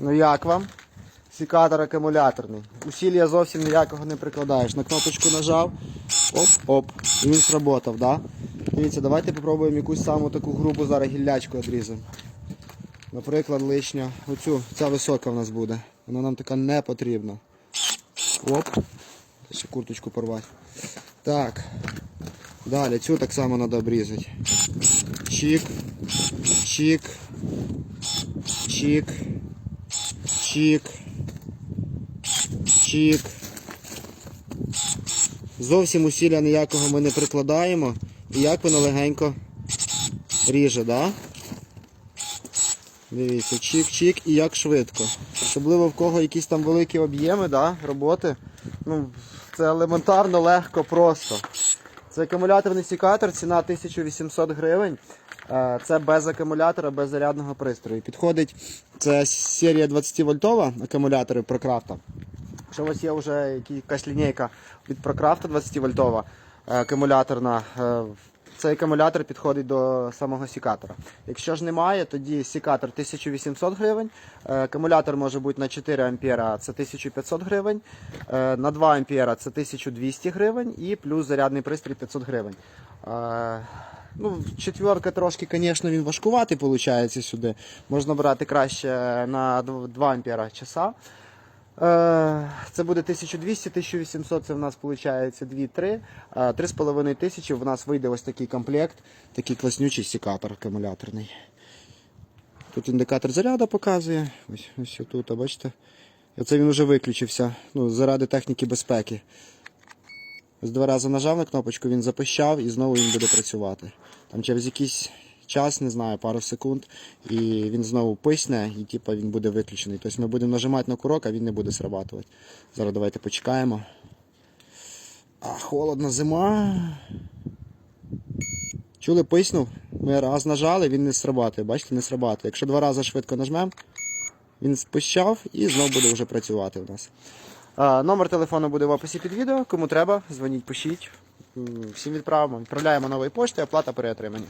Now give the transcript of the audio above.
Ну як вам? Сікатор акумуляторний. Усілля зовсім ніякого не прикладаєш. На кнопочку нажав, оп-оп, і він сработав, да? Дивіться, давайте попробуємо якусь саму таку грубу зараз гіллячку відрізаємо. Наприклад, лишня. Оцю, ця висока в нас буде. Вона нам така не потрібна. Оп. Ще курточку порвати. Так. Далі, цю так само треба обрізати. Чик. Чик. Чик. Чик. Чик. Зовсім усілля ніякого ми не прикладаємо. І як воно легенько ріже, да? Дивіться, чик-чик і як швидко. Особливо в кого якісь там великі об'єми да, роботи. Ну, це елементарно, легко, просто. Це акумуляторний сікатор, ціна 1800 гривень. Е, Це без акумулятора, без зарядного пристрою. Підходить це серія 20 вольтова акумулятори Прокрафта. Якщо у є вже якась лінійка від Прокрафта 20 вольтова е, акумуляторна, е, цей акумулятор підходить до самого сікатора. Якщо ж немає, тоді сікатор 1800 гривень, е, акумулятор може бути на 4 ампера, це 1500 гривень, е, на 2 ампера це 1200 гривень і плюс зарядний пристрій 500 гривень. Е, Ну, четверка трошки, звісно, він важкуватий виходить сюди. Можна брати краще на 2 ампера часа. Е, Це буде 1200, 1800, це в нас виходить 2-3. 3,5 тисячі в нас вийде ось такий комплект, такий класнючий секатор акумуляторний. Тут індикатор заряду показує. Ось, ось тут, а бачите? Оце він вже виключився ну, заради техніки безпеки. Ось два рази нажав на кнопочку, він запищав і знову він буде працювати. Там через якийсь час, не знаю, пару секунд, і він знову писне, і типу, він буде виключений. Тобто ми будемо нажимати на курок, а він не буде срабатувати. Зараз давайте почекаємо. А, холодна зима. Чули, писнув? Ми раз нажали, він не срабатує. Бачите, не срабатує. Якщо два рази швидко нажмемо, він спищав і знову буде вже працювати у нас. А, Номер телефону буде в описі під відео. Кому треба, дзвоніть, пишіть. Всім відправимо. Відправляємо нової пошти, оплата при отриманні.